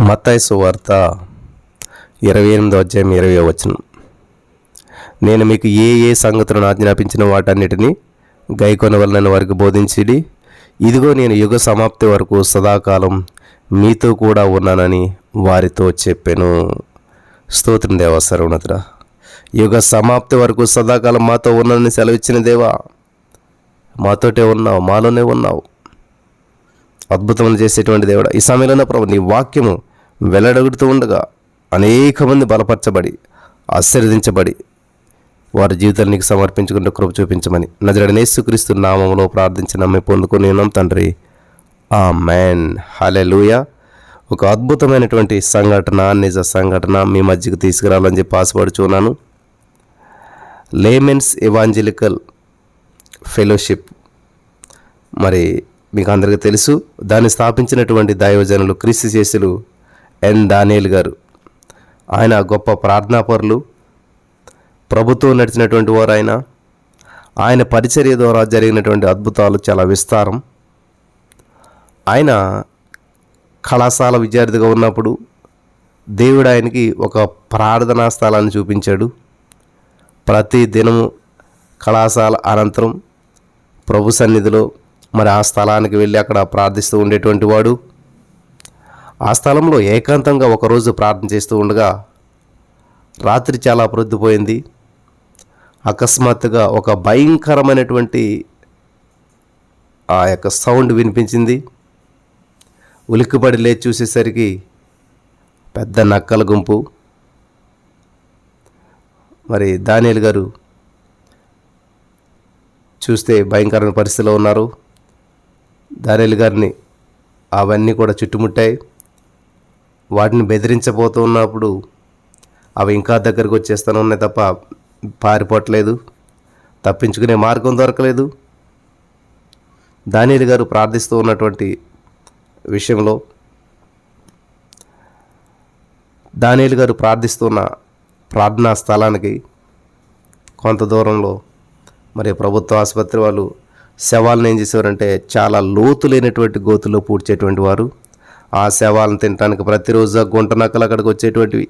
మత్తాయి సువార్త ఇరవై ఎనిమిదో అధ్యాయం ఇరవై వచ్చిన నేను మీకు ఏ ఏ సంగతులను ఆజ్ఞాపించిన వాటన్నిటినీ గైకొనవలనని వారికి బోధించిడి. ఇదిగో నేను యుగ సమాప్తి వరకు సదాకాలం మీతో కూడా ఉన్నానని వారితో చెప్పాను. స్తోత్రం దేవ సర్వనతుడా యుగ సమాప్తి వరకు సదాకాలం మాతో ఉన్నానని సెలవిచ్చిన దేవా మాతోటే ఉన్నావు మాలోనే ఉన్నావు. అద్భుతం చేసేటువంటి దేవుడు. ఈ సమయంలో ప్రభు నీ వాక్యము వెల్లడగుడుతూ ఉండగా అనేక మంది బలపరచబడి ఆశీర్వదించబడి వారి జీవితాన్ని నీకు సమర్పించుకుంటూ కృప చూపించమని నజరడ నేసుక్రీస్తు నామంలో ప్రార్థించి నమ్మి పొందుకుని ఉన్నాం తండ్రి. ఆ మ్యాన్ హలెలూయ ఒక అద్భుతమైనటువంటి సంఘటన నిజ సంఘటన మీ మధ్యకు తీసుకురావాలని చెప్పి ఆశపడుచున్నాను లేమెన్స్ ఎవాంజలికల్ ఫెలోషిప్. మరి మీకు అందరికీ తెలుసు దాన్ని స్థాపించినటువంటి దైవజనులు క్రీస్తు చేసులు ఎన్ దానియల్ గారు. ఆయన గొప్ప ప్రార్థనాపరులు ప్రభుత్వం నడిచినటువంటి వారు ఆయన ఆయన పరిచర్య ద్వారా జరిగినటువంటి అద్భుతాలు చాలా విస్తారం. ఆయన కళాశాల విద్యార్థిగా ఉన్నప్పుడు దేవుడు ఆయనకి ఒక ప్రార్థనా స్థలాన్ని చూపించాడు. ప్రతి దినము కళాశాల అనంతరం ప్రభు సన్నిధిలో మరి ఆ స్థలానికి వెళ్ళి అక్కడ ప్రార్థిస్తూ ఉండేటువంటి వాడు. ఆ స్థలంలో ఏకాంతంగా ఒకరోజు ప్రార్థన చేస్తూ ఉండగా రాత్రి చాలా ప్రొద్దుపోయింది అకస్మాత్తుగా ఒక భయంకరమైనటువంటి ఆ యొక్క సౌండ్ వినిపించింది. ఉలిక్కిపడి లేచి చూసేసరికి పెద్ద నక్కల గుంపు. మరి దానియల్ గారు చూస్తే భయంకరమైన పరిస్థితిలో ఉన్నారు. దారేలు గారిని అవన్నీ కూడా చుట్టుముట్టాయి. వాటిని బెదిరించబోతూ ఉన్నప్పుడు అవి ఇంకా దగ్గరకు వచ్చేస్తూనే ఉన్నాయి తప్ప పారిపోవట్లేదు. తప్పించుకునే మార్గం దొరకలేదు. దానియలు గారు ప్రార్థిస్తూ ఉన్నటువంటి విషయంలో దానియలు గారు ప్రార్థిస్తున్న ప్రార్థనా స్థలానికి కొంత దూరంలో మరి ప్రభుత్వ ఆసుపత్రి వాళ్ళు శవాలను ఏం చేసేవారంటే చాలా లోతు లేనటువంటి గోతుల్లో పూడ్చేటువంటి వారు. ఆ శవాలను తినడానికి ప్రతిరోజు గుంట నక్కలు అక్కడికి వచ్చేటువంటివి.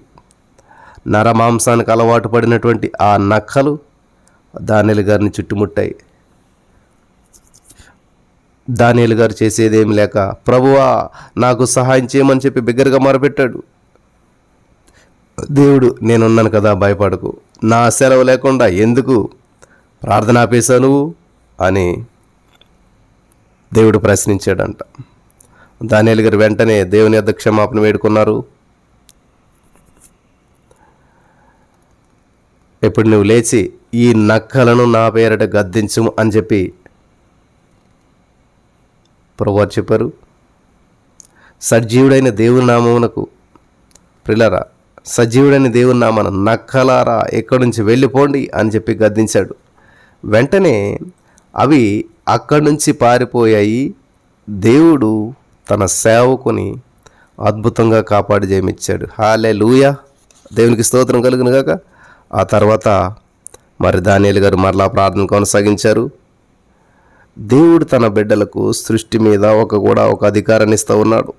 నరమాంసానికి అలవాటు పడినటువంటి ఆ నక్కలు దానిలు గారిని చుట్టుముట్టాయి. దానియలు గారు చేసేదేమి లేక ప్రభువా నాకు సహాయం చేయమని చెప్పి బిగ్గరగా మొరపెట్టాడు. దేవుడు నేనున్నాను కదా భయపడకు. నా సెలవు లేకుండా ఎందుకు ప్రార్థన ఆపేశావు నువ్వు? అని దేవుడు ప్రశ్నించాడంట. దానియాలు గారు వెంటనే దేవుని యొద్ద క్షమాపణ వేడుకున్నారు. ఇప్పుడు నువ్వు లేచి ఈ నక్కలను నా పేరట గద్దించు అని చెప్పి ప్రభువారు చెప్పారు. సజీవుడైన దేవుని నామమునకు ప్రిలరా సజీవుడైన దేవుని నామన నక్కలారా ఎక్కడి నుంచి వెళ్ళిపోండి అని చెప్పి గద్దించాడు. వెంటనే అవి అక్కడి నుంచి పారిపోయాయి. దేవుడు తన సేవకుని అద్భుతంగా కాపాడి జయమిచ్చాడు. హాలే లూయ దేవునికి స్తోత్రం కలుగును గాక. ఆ తర్వాత మరి దానియలు గారు మరలా ప్రార్థన కొనసాగించారు. దేవుడు తన బిడ్డలకు సృష్టి మీద ఒక కూడా ఒక అధికారాన్ని ఇస్తూ ఉన్నాడు.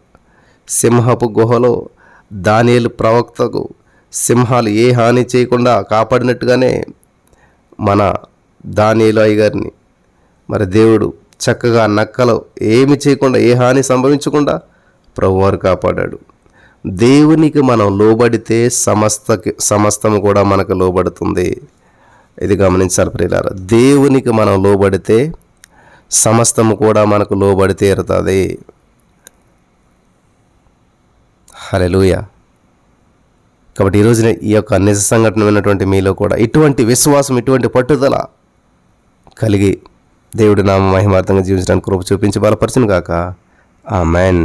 సింహపు గుహలో దానియలు ప్రవక్తకు సింహాలు ఏ హాని చేయకుండా కాపాడినట్టుగానే మన దానియలు అయ్య గారిని మరి దేవుడు చక్కగా నక్కలు ఏమి చేయకుండా ఏ హాని సంభవించకుండా ప్రభువారు కాపాడాడు. దేవునికి మనం లోబడితే సమస్తకి సమస్తము కూడా మనకు లోబడుతుంది. ఇది గమనించాలి ప్రియులారా. దేవునికి మనం లోబడితే సమస్తము కూడా మనకు లోబడి తీరుతుంది. హలెలుయ కాబట్టి ఈ రోజున ఈ యొక్క నిజ సంఘటన విన్నటువంటి మీలో కూడా ఇటువంటి విశ్వాసం ఇటువంటి పట్టుదల కలిగి దేవుడి నామ మహిమార్థంగా జీవించడానికి కృప చూపించి బలపరచును కాక ఆ మ్యాన్